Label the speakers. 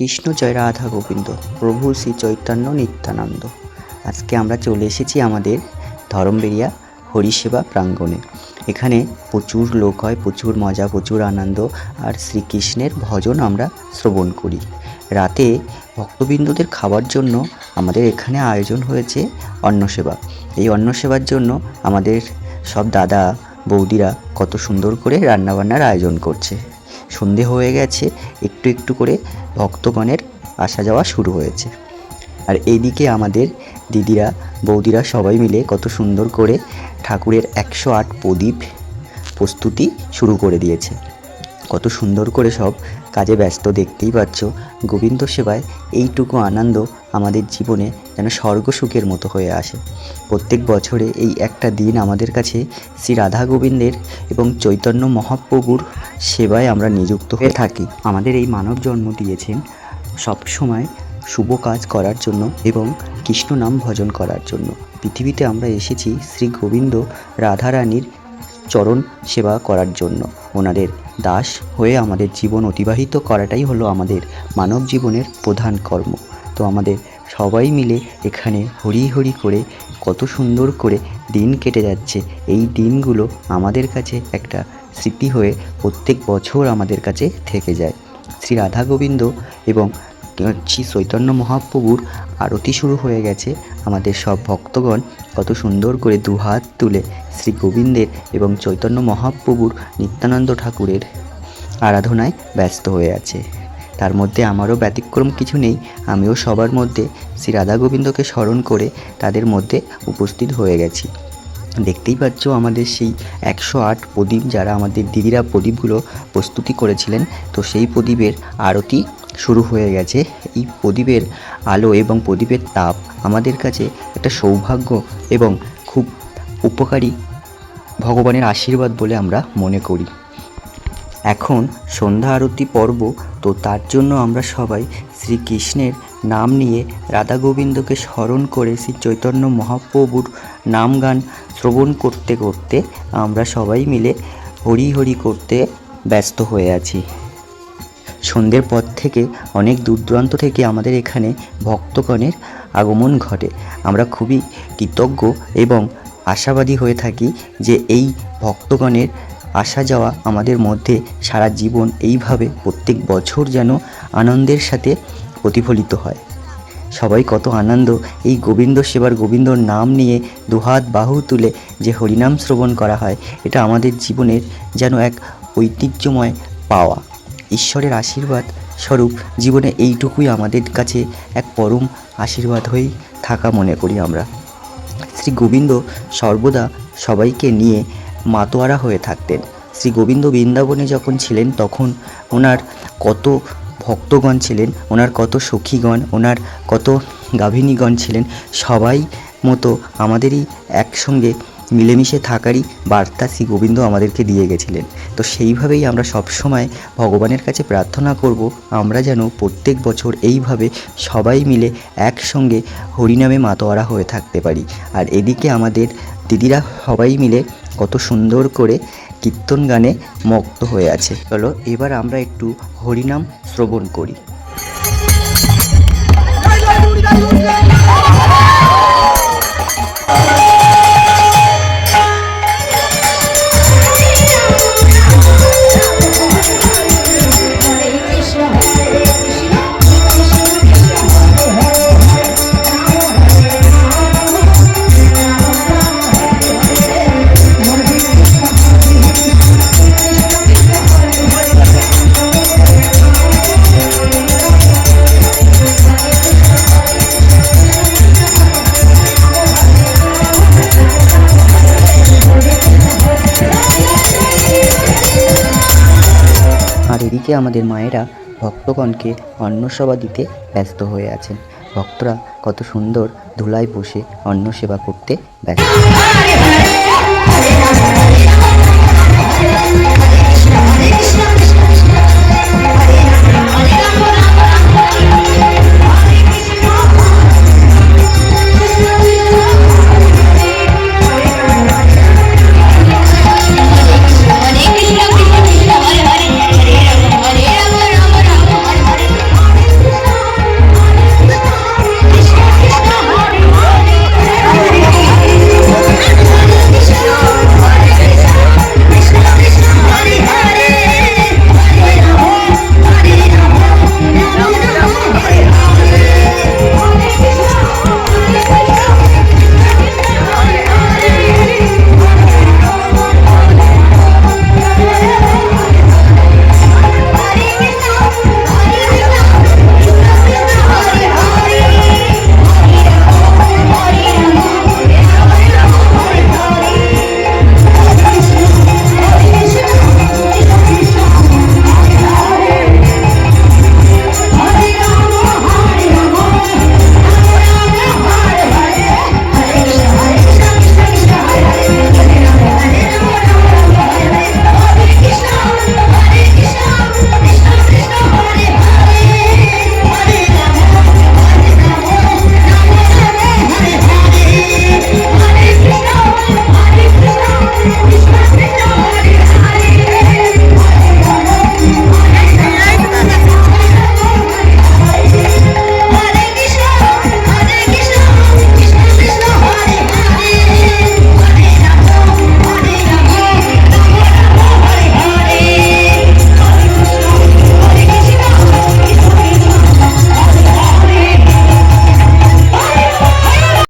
Speaker 1: কৃষ্ণ জয় রাধা গোবিন্দ, প্রভু শ্রী চৈতন্য নিত্যানন্দ। আজকে আমরা চলে এসেছি আমাদের ধরমবেরিয়া হরিসেবা প্রাঙ্গণে। এখানে প্রচুর লোক হয়, প্রচুর মজা, প্রচুর আনন্দ আর শ্রীকৃষ্ণের ভজন আমরা শ্রবণ করি। রাতে ভক্তবৃন্দদের খাবার জন্য আমাদের এখানে আয়োজন হয়েছে অন্নসেবা। এই অন্নসেবার জন্য আমাদের সব দাদা, বৌদিরা কত সুন্দর করে রান্নাবান্নার আয়োজন করছে। সন্ধে হয়ে গেছে, একটু একটু করে ভক্তগণের আসা যাওয়া শুরু হয়েছে। আর এইদিকে আমাদের দিদিরা, বৌদিরা সবাই মিলে কত সুন্দর করে ঠাকুরের একশো আট প্রদীপ প্রস্তুতি শুরু করে দিয়েছে। কত সুন্দর করে সব কাজে ব্যস্ত দেখতেই পাচ্ছ। গোবিন্দ সেবায় এইটুকু আনন্দ আমাদের জীবনে যেন স্বর্গসুখের মতো হয়ে আসে। প্রত্যেক বছরে এই একটা দিন আমাদের কাছে শ্রী রাধা গোবিন্দের এবং চৈতন্য মহাপ্রভুর সেবায় আমরা নিযুক্ত হয়ে থাকি। আমাদের এই মানব জন্ম দিয়েছেন সবসময় শুভ কাজ করার জন্য এবং কৃষ্ণ নাম ভজন করার জন্য। পৃথিবীতে আমরা এসেছি শ্রী গোবিন্দ রাধারানীর চরণ সেবা করার জন্য। ওনাদের দাস হয়ে আমাদের জীবন অতিবাহিত করাটাই হলো আমাদের মানব জীবনের প্রধান কর্ম। তো আমাদের সবাই মিলে এখানে হরি হরি করে, কত সুন্দর করে দিন কেটে যাচ্ছে। এই দিনগুলো আমাদের কাছে একটা স্মৃতি হয়ে প্রত্যেক বছর আমাদের কাছে থেকে যায়। শ্রী রাধা গোবিন্দ এবং শ্রী চৈতন্য মহাপ্রভুর আরতি শুরু হয়ে গেছে। আমাদের সব ভক্তগণ কত সুন্দর করে দুহাত তুলে শ্রী গোবিন্দের এবং চৈতন্য মহাপ্রভুর নিত্যানন্দ ঠাকুরের আরাধনায় ব্যস্ত হয়ে আছে। তার মধ্যে আমারও ব্যতিক্রম কিছু নেই। আমিও সবার মধ্যে শ্রী রাধা গোবিন্দকে স্মরণ করে তাদের মধ্যে উপস্থিত হয়ে গেছি। দেখতেই পাচ্ছ আমাদের সেই একশো আট প্রদীপ যারা আমাদের দিদিরা প্রদীপগুলো প্রস্তুতি করেছিলেন। তো সেই প্রদীপের আরতি শুরু হয়ে গেছে। এই প্রদীপের আলো এবং প্রদীপের তাপ আমাদের কাছে একটা সৌভাগ্য এবং খুব উপকারী ভগবানের আশীর্বাদ বলে আমরা মনে করি। এখন সন্ধ্যা আরতি পর্ব, তো তার জন্য আমরা সবাই শ্রীকৃষ্ণের নাম নিয়ে রাধা গোবিন্দকে স্মরণ করে শ্রী চৈতন্য মহাপ্রভুর নাম গান শ্রবণ করতে করতে আমরা সবাই মিলে হরি হরি করতে ব্যস্ত হয়ে আছি। সন্ধ্যের পর থেকে, অনেক দূর দূরান্ত থেকে আমাদের এখানে ভক্তগণের আগমন ঘটে। আমরা খুবই কৃতজ্ঞ এবং আশাবাদী হয়ে থাকি যে এই ভক্তগণের আসা যাওয়া আমাদের মধ্যে সারা জীবন এইভাবে প্রত্যেক বছর যেন আনন্দের সাথে প্রতিফলিত হয়। সবাই কত আনন্দ। এই গোবিন্দ সেবার গোবিন্দর নাম নিয়ে দুহাত বাহু তুলে যে হরিনাম শ্রবণ করা হয়, এটা আমাদের জীবনের যেন এক ঐতিহ্যময় পাওয়া। ঈশ্বরের আশীর্বাদ স্বরূপ জীবনে এইটুকুই আমাদের কাছে এক পরম আশীর্বাদ হয়েই থাকা মনে করি আমরা। শ্রী গোবিন্দ সর্বদা সবাইকে নিয়ে মাতোয়ারা হয়ে থাকতেন। শ্রী গোবিন্দ বৃন্দাবনে যখন ছিলেন, তখন ওনার কত ভক্তগণ ছিলেন, ওনার কত সখীগণ, ওনার কত গাভিনীগণ ছিলেন, সবাই মতো আমাদেরই একসঙ্গে মিলেমিশে থাকারই বার্তা শ্রী গোবিন্দ আমাদেরকে দিয়ে গেছিলেন। তো সেইভাবেই আমরা সবসময় ভগবানের কাছে প্রার্থনা করব, আমরা যেন প্রত্যেক বছর এইভাবে সবাই মিলে একসঙ্গে হরিনামে মাতোয়ারা হয়ে থাকতে পারি। আর এদিকে আমাদের দিদিরা সবাই মিলে কত সুন্দর করে কীর্তন গানে মগ্ন হয়ে আছে। চলো, এবার আমরা একটু হরিনাম শ্রবণ করি। এদিকে আমাদের মায়েরা ভক্তগণকে অন্নসেবা দিতে ব্যস্ত হয়ে আছেন। ভক্তরা কত সুন্দর ধুলায় বসে অন্ন সেবা করতে ব্যস্ত।